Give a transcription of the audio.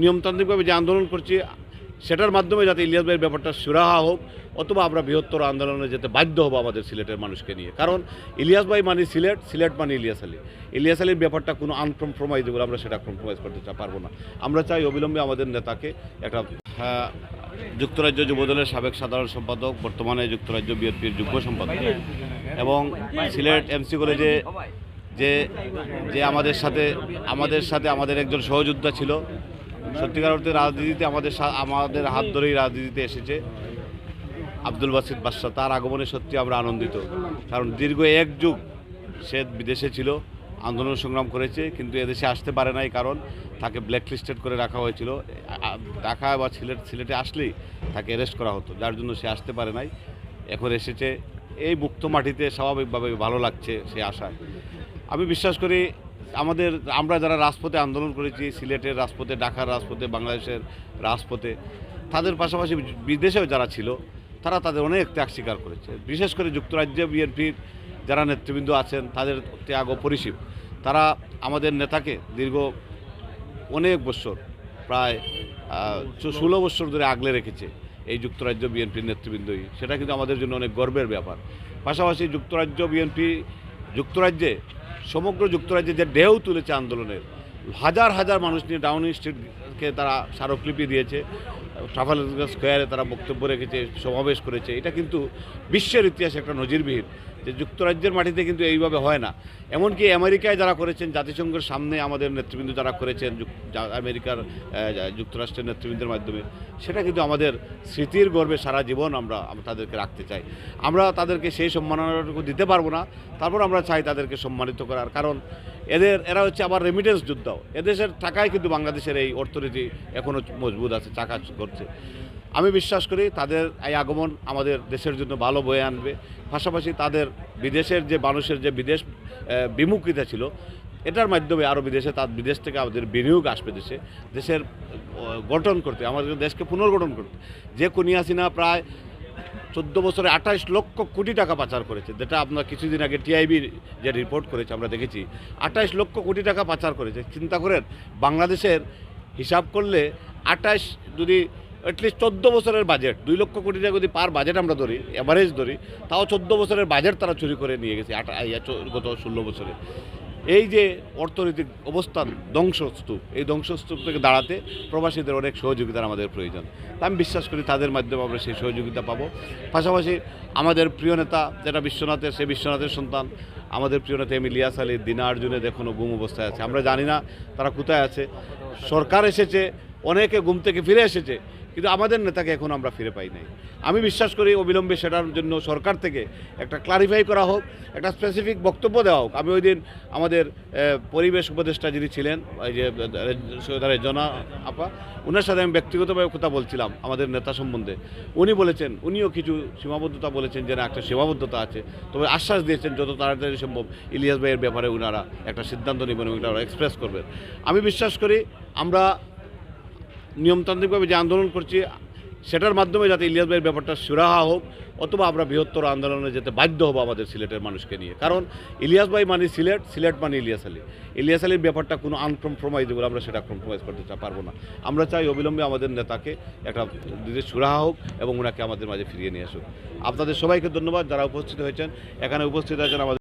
নিয়মতান্ত্রিকভাবে যে আন্দোলন করছি সেটার মাধ্যমে যাতে ইলিয়াস ভাইয়ের ব্যাপারটা সুরাহা হোক অথবা আমরা বৃহত্তর আন্দোলনে যেতে বাধ্য হব আমাদের সিলেটের মানুষকে নিয়ে। কারণ ইলিয়াস ভাই মানে সিলেট সিলেট মানে ইলিয়াস আলী। ইলিয়াস আলীর ব্যাপারটা কোনো আনকম্প্রোমাইজেবল আমরা সেটা কম্প্রোমাইজ করতে পারব না। আমরা চাই অবিলম্বে আমাদের নেতাকে একটা হ্যাঁ, যুক্তরাজ্য যুবদলের সাবেক সাধারণ সম্পাদক বর্তমানে যুক্তরাজ্য বিএনপির যুগ্ম সম্পাদক। এবং সিলেট এমসি কলেজে যে যে আমাদের সাথে আমাদের সাথে আমাদের একজন সহযোদ্ধা ছিল সত্যিকার অর্থে রাজনীতিতে আমাদের আমাদের হাত ধরেই রাজনীতিতে এসেছে। আব্দুল বাসিদ বাদশাহ, তার আগমনে সত্যি আমরা আনন্দিত। কারণ দীর্ঘ এক যুগ সে বিদেশে ছিল, আন্দোলন সংগ্রাম করেছে, কিন্তু এদেশে আসতে পারে নাই কারণ তাকে ব্ল্যাকলিস্টেড করে রাখা হয়েছিল। ঢাকা বা সিলেট সিলেটে আসলেই তাকে অ্যারেস্ট করা হতো, যার জন্য সে আসতে পারে নাই। এখন এসেছে। এই মুক্ত মাটিতে স্বাভাবিকভাবে ভালো লাগছে সে আশায়। আমি বিশ্বাস করি আমাদের, আমরা যারা রাজপথে আন্দোলন করেছি, সিলেটের রাজপথে, ঢাকার রাজপথে, বাংলাদেশের রাজপথে, তাদের পাশাপাশি বিদেশেও যারা ছিল, তারা তাদের অনেক ত্যাগ স্বীকার করেছে। বিশেষ করে যুক্তরাজ্যে বিএনপির যারা নেতৃবৃন্দ আছেন, তাদের ত্যাগ অপরিসীম তারা আমাদের নেতাকে দীর্ঘ অনেক বছর, প্রায় ষোলো বছর ধরে আগলে রেখেছে এই যুক্তরাজ্য বিএনপির নেতৃবৃন্দই। সেটা কিন্তু আমাদের জন্য অনেক গর্বের ব্যাপার। পাশাপাশি যুক্তরাজ্য বিএনপি যুক্তরাজ্যে, সমগ্র যুক্তরাজ্যে যে ঢেউ তুলেছে আন্দোলনের, হাজার হাজার মানুষ নিয়ে ডাউনিং স্ট্রিটকে তারা স্মারকলিপি দিয়েছে। ট্রাফালগার স্কোয়ারে তারা বক্তব্য রেখেছে, সমাবেশ করেছে। এটা কিন্তু বিশ্বের ইতিহাসে একটা নজিরবিহীন, যে যুক্তরাজ্যের মাটিতে কিন্তু এইভাবে হয় না। এমনকি আমেরিকায় যারা করেছেন, জাতিসংঘের সামনে আমাদের নেতৃবৃন্দ যারা করেছেন আমেরিকার যুক্তরাষ্ট্রের নেতৃবৃন্দের মাধ্যমে, সেটা কিন্তু আমাদের স্মৃতির গর্বে সারা জীবন আমরা তাদেরকে রাখতে চাই। আমরা তাদেরকে সেই সম্মাননাটুকু দিতে পারব না, তারপর আমরা চাই তাদেরকে সম্মানিত করার। কারণ এদের, এরা হচ্ছে আবার রেমিটেন্স যোদ্ধাও। এদেশের টাকায় কিন্তু বাংলাদেশের এই অর্থনীতি এখনও মজবুত আছে, চাকা করছে। আমি বিশ্বাস করি তাদের এই আগমন আমাদের দেশের জন্য ভালো বয়ে আনবে। পাশাপাশি তাদের বিদেশের যে মানুষের যে বিদেশ বিমুখিতা ছিল, এটার মাধ্যমে আরও বিদেশে তার, বিদেশ থেকে আমাদের বিনিয়োগ আসবে দেশে। দেশের গঠন করতে, আমাদের দেশকে পুনর্গঠন করতে। যে কুনিয়াসিনা প্রায় চোদ্দ বছরে আঠাইশ লক্ষ কোটি টাকা পাচার করেছে, যেটা আপনার কিছুদিন আগে টিআইবি যে রিপোর্ট করেছে, আমরা দেখেছি। আঠাইশ লক্ষ কোটি টাকা পাচার করেছে। চিন্তা করেন, বাংলাদেশের হিসাব করলে আঠাইশ যদি অ্যাটলিস্ট চোদ্দ বছরের বাজেট দুই লক্ষ কোটি টাকা যদি পার বাজেট আমরা ধরি অ্যাভারেজ ধরি, তাও চোদ্দ বছরের বাজেট তারা চুরি করে নিয়ে গেছে চো- গত ষোলো বছরে। এই যে অর্থনৈতিক অবস্থান ধ্বংসস্তূপ, এই ধ্বংসস্তূপ থেকে দাঁড়াতে প্রবাসীদের অনেক সহযোগিতার আমাদের প্রয়োজন। আমি বিশ্বাস করি তাদের মাধ্যমে আমরা সেই সহযোগিতা পাবো। পাশাপাশি আমাদের প্রিয় নেতা যেটা বিশ্বনাথের, সে বিশ্বনাথের সন্তান। আমাদের প্রিয় নেতা এম ইলিয়াস আলী দিনা আর্জুনের এখনও গুম অবস্থায় আছে। আমরা জানি না তারা কোথায় আছে। সরকার এসেছে অনেকে ঘুম থেকে ফিরে এসেছে, কিন্তু আমাদের নেতাকে এখন আমরা ফিরে পাই নাই। আমি বিশ্বাস করি অবিলম্বে সেটার জন্য সরকার থেকে একটা ক্লারিফাই করা হোক, একটা স্পেসিফিক বক্তব্য দেওয়া হোক। আমি ওই দিন আমাদের পরিবেশ উপদেষ্টা যিনি ছিলেন, ওই যে জনা আপা ওনার সাথে আমি ব্যক্তিগতভাবে কথা বলছিলাম আমাদের নেতা সম্বন্ধে। উনি বলেছেন, উনিও কিছু সীমাবদ্ধতা বলেছেন যে না, একটা সীমাবদ্ধতা আছে। তবে আশ্বাস দিয়েছেন যত তাড়াতাড়ি সম্ভব ইলিয়াস ভাইয়ের ব্যাপারে ওনারা একটা সিদ্ধান্ত নেবেন ওনারা এক্সপ্রেস করবেন। আমি বিশ্বাস করি আমরা নিয়মতান্ত্রিকভাবে যে আন্দোলন করছি, সেটার মাধ্যমে যাতে ইলিয়াস ভাইয়ের ব্যাপারটা সুরাহা হোক, অথবা আমরা বৃহত্তর আন্দোলনে যেতে বাধ্য হব আমাদের সিলেটের মানুষকে নিয়ে। কারণ ইলিয়াস ভাই মানে সিলেট সিলেট মানে ইলিয়াস আলী। ইলিয়াস আলীর ব্যাপারটা কোনো আনকম্প্রোমাইজেবল আমরা সেটা কম্প্রোমাইজ করতে পারব না। আমরা চাই অবিলম্বে আমাদের নেতাকে একটা দিদি সুরাহা হোক এবং ওনাকে আমাদের মাঝে ফিরিয়ে নিয়ে আসুক। আপনাদের সবাইকে ধন্যবাদ যারা উপস্থিত হয়েছেন। এখানে উপস্থিত আছেন আমাদের